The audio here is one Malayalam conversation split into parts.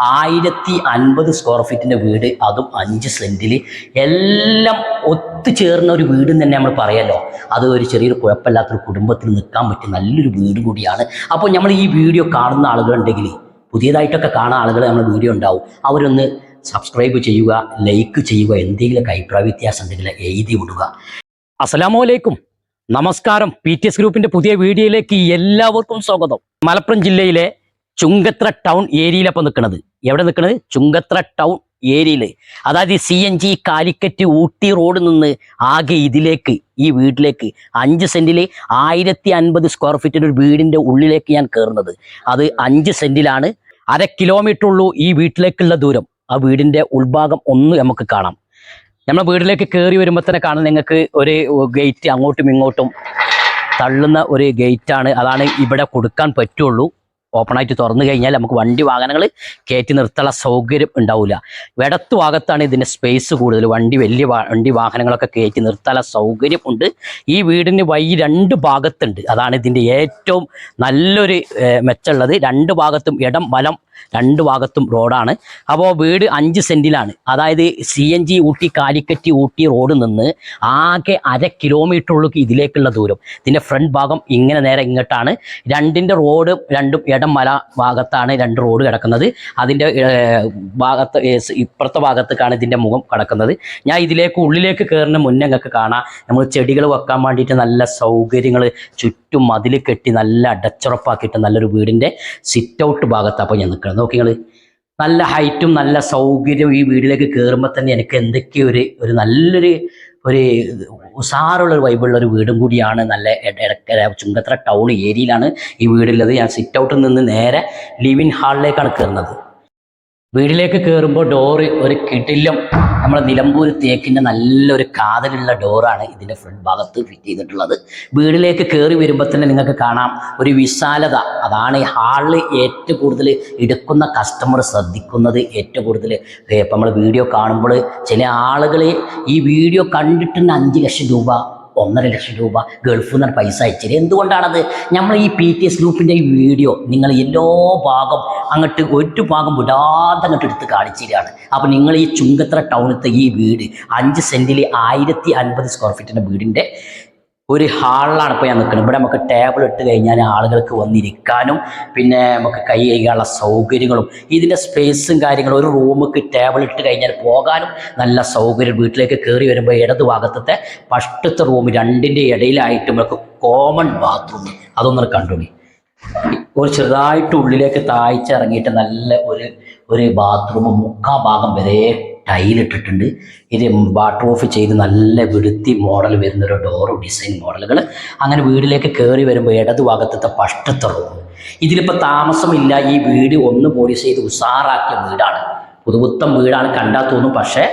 ആയിരത്തി അൻപത് സ്ക്വയർ ഫീറ്റിന്റെ വീട് അതും അഞ്ച് സെന്റിൽ എല്ലാം ഒത്തുചേർന്ന ഒരു വീട് തന്നെ നമ്മൾ പറയാലോ. അത് ഒരു ചെറിയൊരു കുഴപ്പമില്ലാത്തൊരു കുടുംബത്തിൽ നിൽക്കാൻ പറ്റിയ നല്ലൊരു വീട് കൂടിയാണ്. അപ്പോൾ നമ്മൾ ഈ വീഡിയോ കാണുന്ന ആളുകളുണ്ടെങ്കിൽ പുതിയതായിട്ടൊക്കെ കാണുന്ന ആളുകൾ നമ്മുടെ വീഡിയോ ഉണ്ടാവും. അവരൊന്ന് സബ്സ്ക്രൈബ് ചെയ്യുക ലൈക്ക് ചെയ്യുക എന്തെങ്കിലും അഭിപ്രായ വ്യത്യാസം ഉണ്ടെങ്കിൽ എഴുതി വിടുക. അസ്സലാമലൈക്കും. നമസ്കാരം. പി ടി എസ് ഗ്രൂപ്പിന്റെ പുതിയ വീഡിയോയിലേക്ക് എല്ലാവർക്കും സ്വാഗതം. മലപ്പുറം ജില്ലയിലെ ചുങ്കത്ര ടൗൺ ഏരിയയിലപ്പോൾ നിൽക്കുന്നത് എവിടെ നിൽക്കുന്നത് ചുങ്കത്ര ടൗൺ ഏരിയയിൽ അതായത് C N G Calicut Ooty road നിന്ന് ആകെ ഇതിലേക്ക് ഈ വീട്ടിലേക്ക് അഞ്ച് സെന്റിൽ ആയിരത്തി അൻപത് സ്ക്വയർ ഫീറ്റിന്റെ ഒരു വീടിന്റെ ഉള്ളിലേക്ക് ഞാൻ കയറുന്നത് അത് അഞ്ച് സെന്റിലാണ്. അര കിലോമീറ്റർ ഉള്ളൂ ഈ വീട്ടിലേക്കുള്ള ദൂരം. ആ വീടിന്റെ ഉൾഭാഗം ഒന്ന് നമുക്ക് കാണാം. നമ്മളെ വീട്ടിലേക്ക് കയറി വരുമ്പോൾ തന്നെ കാണാൻ നിങ്ങൾക്ക് ഒരു ഗേറ്റ് അങ്ങോട്ടും ഇങ്ങോട്ടും തള്ളുന്ന ഒരു ഗേറ്റാണ് അതാണ് ഇവിടെ കൊടുക്കാൻ പറ്റുള്ളൂ. ഓപ്പണായിട്ട് തുറന്നു കഴിഞ്ഞാൽ നമുക്ക് വണ്ടി വാഹനങ്ങൾ കയറ്റി നിർത്താനുള്ള സൗകര്യം ഉണ്ടാവില്ല. ഇടത്ത് ഭാഗത്താണ് ഇതിന്റെ സ്പേസ് കൂടുതൽ. വണ്ടി വലിയ വണ്ടി വാഹനങ്ങളൊക്കെ കയറ്റി നിർത്താനുള്ള സൗകര്യം ഉണ്ട്. ഈ വീടിന് വൈ രണ്ട് ഭാഗത്തുണ്ട്. അതാണ് ഇതിന്റെ ഏറ്റവും നല്ലൊരു മെച്ചമുള്ളത്. രണ്ട് ഭാഗത്തും ഇടം വലം രണ്ട് ഭാഗത്തും റോഡാണ്. അപ്പോൾ വീട് അഞ്ച് സെന്റിലാണ് അതായത് C N G Ooty Calicut Ooty road നിന്ന് ആകെ അര കിലോമീറ്റർ ഉള്ളൂ ഇതിലേക്കുള്ള ദൂരം. ഇതിന്റെ ഫ്രണ്ട് ഭാഗം ഇങ്ങനെ നേരെ ഇങ്ങോട്ടാണ്. രണ്ടിന്റെ റോഡ് രണ്ടും ഇടം മല ഭാഗത്താണ് രണ്ട് റോഡ് കിടക്കുന്നത്. അതിന്റെ ഭാഗത്ത് ഇപ്പുറത്തെ ഭാഗത്തേക്കാണ് ഇതിന്റെ മുഖം കിടക്കുന്നത്. ഞാൻ ഇതിലേക്ക് ഉള്ളിലേക്ക് കയറുന്ന മുന്നേ നിങ്ങൾക്ക് കാണാം. നമ്മൾ ചെടികൾ വെക്കാൻ വേണ്ടിയിട്ട് നല്ല സൗകര്യങ്ങൾ ചുറ്റും മതിൽ കെട്ടി നല്ല അടച്ചുറപ്പാക്കിയിട്ട് നല്ലൊരു വീടിന്റെ സിറ്റ് ഔട്ട് ഭാഗത്താണ് അപ്പോൾ ഞാൻ നിൽക്കുന്നത് നോക്കി നിങ്ങൾ നല്ല ഹൈറ്റും നല്ല സൗകര്യവും ഈ വീട്ടിലേക്ക് കയറുമ്പോൾ തന്നെ എനിക്ക് എന്തൊക്കെ ഒരു ഒരു നല്ലൊരു ഒരു ഉസാറുള്ള ഒരു വൈബുള്ള ഒരു വീടും കൂടിയാണ് നല്ല ചുങ്കത്ര ടൗൺ ഏരിയയിലാണ് ഈ വീടുള്ളത്. ഞാൻ സിറ്റ് ഔട്ടിൽ നിന്ന് നേരെ ലിവിൻ ഹാളിലേക്കാണ് കയറുന്നത് വീട്ടിലേക്ക് കയറുമ്പോൾ ഡോറ് ഒരു കിടിലം നമ്മുടെ നിലമ്പൂർ തേക്കിന്റെ നല്ലൊരു കാതലുള്ള ഡോറാണ് ഇതിന്റെ ഫ്രണ്ട് ഭാഗത്ത് ഫിറ്റ് ചെയ്തിട്ടുള്ളത്. വീടിലേക്ക് കയറി വരുമ്പോൾ തന്നെ നിങ്ങൾക്ക് കാണാം ഒരു വിശാലത. അതാണ് ഈ ഹാളിൽ ഏറ്റവും കൂടുതൽ എടുക്കുന്ന കസ്റ്റമർ ശ്രദ്ധിക്കുന്നത് ഏറ്റവും കൂടുതൽ. ഇപ്പം നമ്മൾ വീഡിയോ കാണുമ്പോൾ ചില ആളുകൾ ഈ വീഡിയോ കണ്ടിട്ട് അഞ്ച് ലക്ഷം രൂപ ഒന്നര ലക്ഷം രൂപ ഗൾഫിൽ നിന്ന് പൈസ അയച്ചത്. എന്തുകൊണ്ടാണത്? നമ്മൾ ഈ പി ടി എസ് ഗ്രൂപ്പിന്റെ ഈ വീഡിയോ നിങ്ങൾ എല്ലാ ഭാഗം അങ്ങോട്ട് ഒരു ഭാഗം വിടാതെ അങ്ങോട്ട് എടുത്ത് കാണിച്ചിരിക്കുകയാണ്. അപ്പം അപ്പോൾ നിങ്ങൾ ഈ ചുങ്കത്ര ടൗണിലത്തെ ഈ വീട് അഞ്ച് സെന്റിൽ ആയിരത്തി അൻപത് സ്ക്വയർ ഫീറ്റിന്റെ വീടിന്റെ ഒരു ഹാളിലാണ് ഇപ്പോൾ ഞാൻ നിൽക്കുന്നത്. ഇവിടെ നമുക്ക് ടേബിൾ ഇട്ട് കഴിഞ്ഞാൽ ആളുകൾക്ക് വന്നിരിക്കാനും പിന്നെ നമുക്ക് കൈ കഴുകാനുള്ള സൗകര്യങ്ങളും ഇതിന്റെ സ്പേസും കാര്യങ്ങളും ഒരു റൂമിക്ക് ടേബിൾ ഇട്ട് കഴിഞ്ഞാൽ പോകാനും നല്ല സൗകര്യം. വീട്ടിലേക്ക് കയറി വരുമ്പോൾ ഇടത് ഭാഗത്തെ ഫസ്റ്റത്തെ റൂം രണ്ടിന്റെ ഇടയിലായിട്ട് നമുക്ക് കോമൺ ബാത്റൂം അതൊന്നും കണ്ടുപോയി ഒരു ചെറുതായിട്ട് ഉള്ളിലേക്ക് താഴ്ച ഇറങ്ങിയിട്ട് നല്ല ഒരു ഒരു ബാത്റൂം മുക്കാ ഭാഗം വരെ ടൈലിട്ടിട്ടുണ്ട് ഇത് വാട്ടർ ഓഫ് ചെയ്ത് നല്ല വിടുത്തി മോഡൽ വരുന്ന ഒരു ഡോർ ഡിസൈൻ മോഡലുകൾ അങ്ങനെ വീടിലേക്ക് കയറി വരുമ്പോൾ ഇടതു ഭാഗത്തത്തെ പഷ്ടത്തെ റൂം ഇതിലിപ്പോൾ താമസമില്ല. ഈ വീട് ഒന്ന് പോലീസ് ചെയ്ത് ഉഷാറാക്കിയ വീടാണ്. പുതുപുത്തം വീടാണ് കണ്ടാൽ തോന്നും. പക്ഷേ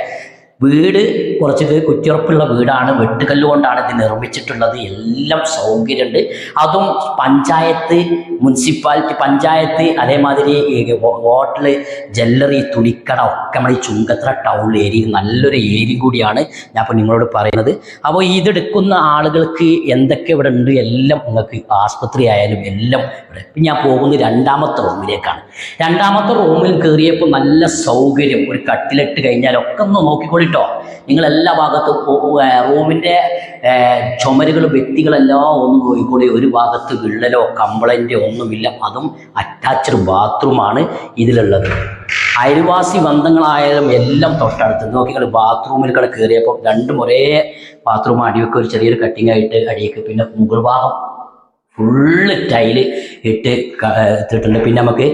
വീട് കുറച്ച് കുറ്റിയുറപ്പുള്ള വീടാണ്. വെട്ടുകല്ല് കൊണ്ടാണ് ഇത് നിർമ്മിച്ചിട്ടുള്ളത്. എല്ലാം സൗകര്യമുണ്ട്. അതും പഞ്ചായത്ത് മുനിസിപ്പാലിറ്റി പഞ്ചായത്ത് അതേമാതിരി ഹോട്ടൽ ജ്വല്ലറി തുണിക്കട ഒക്കെ നമ്മുടെ ഈ ചുങ്കത്ര ടൗൺ ഏരിയ നല്ലൊരു ഏരിയ കൂടിയാണ് ഞാൻ ഇപ്പോൾ നിങ്ങളോട് പറയുന്നത്. അപ്പോൾ ഇതെടുക്കുന്ന ആളുകൾക്ക് എന്തൊക്കെ ഇവിടെ ഉണ്ട്? എല്ലാം നിങ്ങൾക്ക് ആസ്പത്രി ആയാലും എല്ലാം ഇവിടെ. ഇപ്പം ഞാൻ പോകുന്നത് രണ്ടാമത്തെ റൂമിലേക്കാണ്. രണ്ടാമത്തെ റൂമിൽ കയറിയപ്പോൾ നല്ല സൗകര്യം. ഒരു കട്ടിലിട്ട് കഴിഞ്ഞാൽ ഒക്കെ ഒന്ന് നോക്കിക്കൊള്ളിട്ടോ നിങ്ങൾ എല്ലാ ഭാഗത്തും റൂമിന്റെ ചുമരുകളും വ്യക്തികളെല്ലാം ഒന്നും നോക്കിക്കൊള്ളി ഒരു ഭാഗത്ത് വിള്ളലോ കംപ്ലൈന്റോ ഒന്നുമില്ല. അതും അറ്റാച്ച്ഡ് ബാത്റൂമാണ് ഇതിലുള്ളത്. അയൽവാസി ബന്ധങ്ങളായാലും എല്ലാം തൊട്ടടുത്ത്. നോക്കിക്കൾ ബാത്റൂമിൽ കൂടെ കയറിയപ്പോൾ രണ്ടും ഒരേ ബാത്റൂം അടിവെക്ക് ഒരു ചെറിയൊരു കട്ടിങ് ആയിട്ട് അടിയൊക്കെ പിന്നെ മുകൾ ഭാഗം ഫുള്ള് ടൈൽ ഇട്ട് ഇട്ടിട്ടുണ്ട്. പിന്നെ നമുക്ക്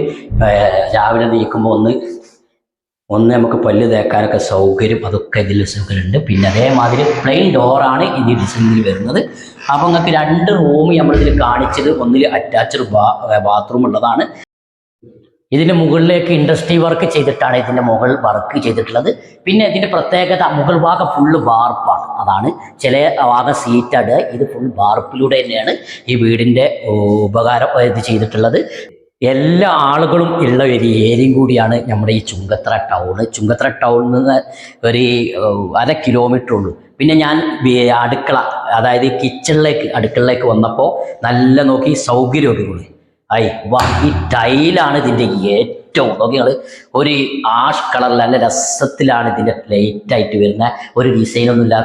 രാവിലെ നീക്കുമ്പോൾ ഒന്ന് ഒന്ന് നമുക്ക് പല്ല് തേക്കാനൊക്കെ സൗകര്യം അതൊക്കെ ഇതിൽ സൗകര്യമുണ്ട്. പിന്നെ അതേമാതിരി പ്ലെയിൻ ഡോറാണ് ഇനി ഡിസൈനിൽ വരുന്നത്. അപ്പോൾ നിങ്ങൾക്ക് രണ്ട് റൂം നമ്മളിതിൽ കാണിച്ചത്. ഒന്നിൽ അറ്റാച്ച്ഡ് ബാത്റൂം ഉള്ളതാണ്. ഇതിന്റെ മുകളിലേക്ക് ഇൻഡസ്ട്രി വർക്ക് ചെയ്തിട്ടാണ് ഇതിന്റെ മുകൾ വർക്ക് ചെയ്തിട്ടുള്ളത്. പിന്നെ ഇതിന്റെ പ്രത്യേകത മുകൾ ഭാഗം ഫുള്ള് വാർപ്പാണ്. അതാണ്. ചില ഭാഗം സീറ്റാണ് ഇത് ഫുൾ വാർപ്പിലൂടെ തന്നെയാണ് ഈ വീടിന്റെ ഉപകാരം ഇത് ചെയ്തിട്ടുള്ളത്. എല്ലാ ആളുകളും ഉള്ള ഒരു ഏരിയയും കൂടിയാണ് നമ്മുടെ ഈ ചുങ്കത്ര ടൗണ് ചുങ്കത്ര ടൗണിൽ നിന്ന് ഒരു അര കിലോമീറ്റർ ഉള്ളൂ. പിന്നെ ഞാൻ അടുക്കള അതായത് കിച്ചണിലേക്ക് അടുക്കളയിലേക്ക് വന്നപ്പോൾ നല്ല നോക്കി സൗകര്യമൊക്കെ ഐ വാ ഈ ടൈലാണ് ഇതിന്റെ ഏറ്റവും ഏറ്റവും നോക്കി നിങ്ങൾ ഒരു ആഷ് കളറിൽ നല്ല രസത്തിലാണ് ഇതിന്റെ ലൈറ്റായിട്ട് വരുന്ന. ഒരു ഡിസൈനൊന്നുമില്ല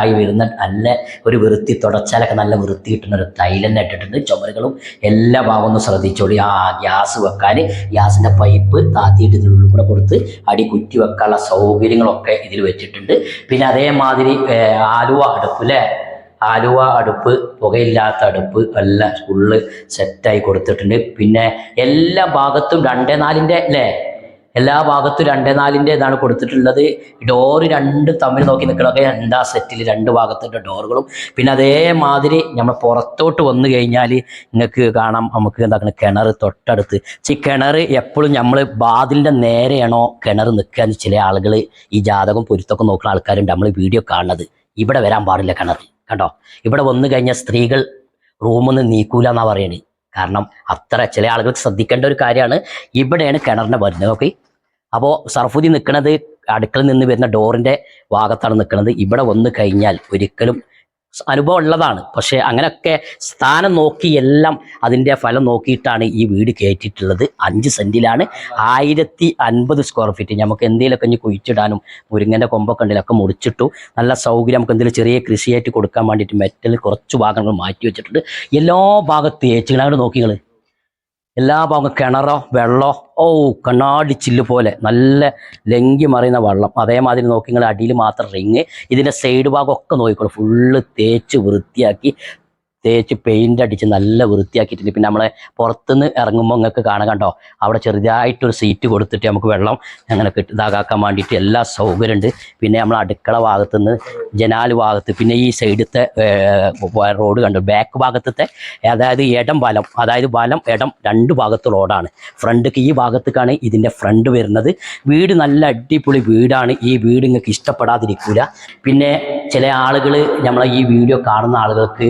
ആയി വരുന്ന. നല്ല ഒരു വൃത്തി തുടച്ചാലൊക്കെ നല്ല വൃത്തി കിട്ടുന്ന ഒരു തൈലന്നെ ഇട്ടിട്ടുണ്ട്. ചുമരുകളും എല്ലാ ഭാഗം ശ്രദ്ധിച്ചോളി. ആ ഗ്യാസ് വെക്കാൻ ഗ്യാസിന്റെ പൈപ്പ് താത്തിയിട്ട് ഇതിനുള്ളിൽ കൂടെ കൊടുത്ത് അടി കുറ്റി വെക്കാനുള്ള സൗകര്യങ്ങളൊക്കെ ഇതിൽ വെച്ചിട്ടുണ്ട്. പിന്നെ അതേമാതിരി ആലുവ അടുപ്പ് അല്ലേ ആലുവ അടുപ്പ് പുകയില്ലാത്ത അടുപ്പ് എല്ലാം ഫുള്ള് സെറ്റായി കൊടുത്തിട്ടുണ്ട്. പിന്നെ എല്ലാ ഭാഗത്തും രണ്ടേ നാലിന്റെ അല്ലേ? എല്ലാ ഭാഗത്തും രണ്ടേ നാലിന്റെ ഇതാണ് കൊടുത്തിട്ടുള്ളത്. ഡോറ് രണ്ട് തമ്മിൽ നോക്കി നിൽക്കണമൊക്കെ രണ്ടാ സെറ്റിൽ രണ്ട് ഭാഗത്തിന്റെ ഡോറുകളും പിന്നെ അതേമാതിരി നമ്മൾ പുറത്തോട്ട് വന്നു കഴിഞ്ഞാൽ നിങ്ങൾക്ക് കാണാം. നമുക്ക് എന്താക്കണം കിണർ തൊട്ടടുത്ത്. ഈ കിണർ എപ്പോഴും നമ്മൾ ബാതിലിന്റെ നേരെയാണോ കിണർ നിൽക്കുക ചില ആളുകൾ ഈ ജാതകം പൊരുത്തൊക്കെ നോക്കുന്ന ആൾക്കാരുണ്ട്. നമ്മൾ വീഡിയോ കാണുന്നത്. ഇവിടെ വരാൻ പാടില്ല കിണർ. കണ്ടോ? ഇവിടെ വന്നു കഴിഞ്ഞാൽ സ്ത്രീകൾ റൂമിൽ നിന്ന് നീക്കൂല എന്നാ പറയണേ. കാരണം അത്ര ചില ആളുകൾക്ക് ശ്രദ്ധിക്കേണ്ട ഒരു കാര്യമാണ്. ഇവിടെയാണ് കിണറിന്റെ വരുന്നത്. ഓക്കെ അപ്പോൾ സർഫുദി നിൽക്കുന്നത് അടുക്കളയിൽ നിന്ന് വരുന്ന ഡോറിന്റെ ഭാഗത്താണ് നിൽക്കുന്നത് ഇവിടെ വന്നു കഴിഞ്ഞാൽ ഒരിക്കലും അനുഭവം ഉള്ളതാണ് പക്ഷേ അങ്ങനെയൊക്കെ സ്ഥാനം നോക്കി എല്ലാം അതിന്റെ ഫലം നോക്കിയിട്ടാണ് ഈ വീട് കയറ്റിയിട്ടുള്ളത്. അഞ്ച് സെന്റിലാണ് ആയിരത്തി അൻപത് സ്ക്വയർ ഫീറ്റ് നമുക്ക് എന്തെങ്കിലുമൊക്കെ ഇനി കുഴിച്ചിടാനും മുരിങ്ങന്റെ കൊമ്പൊക്കെ ഉണ്ടെങ്കിലൊക്കെ മുറിച്ചിട്ടു. നല്ല സൗകര്യം നമുക്ക് എന്തെങ്കിലും ചെറിയ കൃഷിയായിട്ട് കൊടുക്കാൻ വേണ്ടിയിട്ട് മെറ്റൽ കുറച്ച് ഭാഗങ്ങൾ മാറ്റി വെച്ചിട്ടുണ്ട്. എല്ലാ ഭാഗത്തും ഏച്ചുകളാണ് നോക്കിങ്ങൾ എല്ലാ ഭാഗം കിണറോ വെള്ളമോ ഓ കണ്ണാടി ചില്ല് പോലെ നല്ല ലങ്കി മറിയുന്ന വെള്ളം. അതേമാതിരി നോക്കി നിങ്ങൾ അടിയിൽ മാത്രം റിങ്. ഇതിന്റെ സൈഡ് ഭാഗമൊക്കെ നോക്കിക്കോളൂ. ഫുള്ള് തേച്ച് വൃത്തിയാക്കി തേച്ച് പെയിന്റ് അടിച്ച് നല്ല വൃത്തിയാക്കിയിട്ടുണ്ട്. പിന്നെ നമ്മളെ പുറത്തുനിന്ന് ഇറങ്ങുമ്പോൾ നിങ്ങൾക്ക് കാണാൻ കണ്ടോ? അവിടെ ചെറുതായിട്ടൊരു സീറ്റ് കൊടുത്തിട്ട് നമുക്ക് വെള്ളം അങ്ങനെ കിട്ടി ഇതാകാക്കാൻ വേണ്ടിയിട്ട് എല്ലാ സൗകര്യമുണ്ട്. പിന്നെ നമ്മൾ അടുക്കള ഭാഗത്തുനിന്ന് ജനാല് ഭാഗത്ത് പിന്നെ ഈ സൈഡത്തെ റോഡ് കണ്ടു? ബാക്ക് ഭാഗത്തത്തെ അതായത് ഇടം വലം അതായത് വലം ഇടം രണ്ട് ഭാഗത്ത് റോഡാണ്. ഫ്രണ്ട്ക്ക് ഈ ഭാഗത്തേക്കാണ് ഇതിന്റെ ഫ്രണ്ട് വരുന്നത്. വീട് നല്ല അടിപൊളി വീടാണ്. ഈ വീട് നിങ്ങൾക്ക് ഇഷ്ടപ്പെടാതിരിക്കില്ല പിന്നെ ചില ആളുകൾ നമ്മളെ ഈ വീഡിയോ കാണുന്ന ആളുകൾക്ക്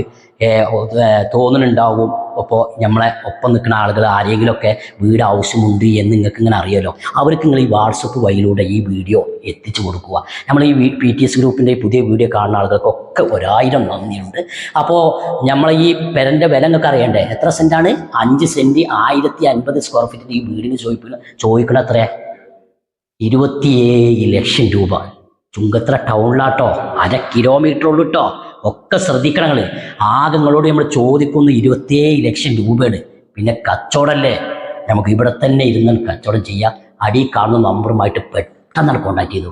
തോന്നുന്നുണ്ടാവും അപ്പോൾ നമ്മളെ ഒപ്പം നിൽക്കുന്ന ആളുകൾ ആരെങ്കിലുമൊക്കെ വീട് ആവശ്യമുണ്ട് എന്ന് നിങ്ങൾക്ക് ഇങ്ങനെ അറിയാമല്ലോ അവർക്ക് നിങ്ങൾ ഈ വാട്സപ്പ് വഴിയിലൂടെ ഈ വീഡിയോ എത്തിച്ചു കൊടുക്കുക. നമ്മൾ ഈ പി ടി എസ് ഗ്രൂപ്പിന്റെ പുതിയ വീഡിയോ കാണുന്ന ആളുകൾക്കൊക്കെ ഒരായിരം നന്ദിയുണ്ട്. അപ്പോൾ നമ്മൾ ഈ പെരന്റെ വില നിങ്ങൾക്ക് അറിയണ്ടേ? എത്ര സെന്റാണ്? അഞ്ച് സെന്റ് ആയിരത്തി അൻപത് സ്ക്വയർ ഫീറ്റിന്റെ ഈ വീടിന് ചോദിക്കുന്ന ചോദിക്കണ എത്രയാ? ഇരുപത്തിയേഴ് ലക്ഷം രൂപ. ചുങ്കത്ര ടൗണിലാട്ടോ അര കിലോമീറ്റർ കേട്ടോ ഒക്കെ ശ്രദ്ധിക്കണം നിങ്ങൾ ആകെ നമ്മൾ ചോദിക്കുന്ന ഇരുപത്തിയേഴ് ലക്ഷം രൂപയാണ്. പിന്നെ കച്ചവടമല്ലേ? നമുക്ക് ഇവിടെ തന്നെ ഇരുന്ന് കച്ചവടം ചെയ്യാം. അടി കാണുന്ന നമ്പറുമായിട്ട് പെട്ടെന്നാണ് കോണ്ടാക്ട് ചെയ്തു.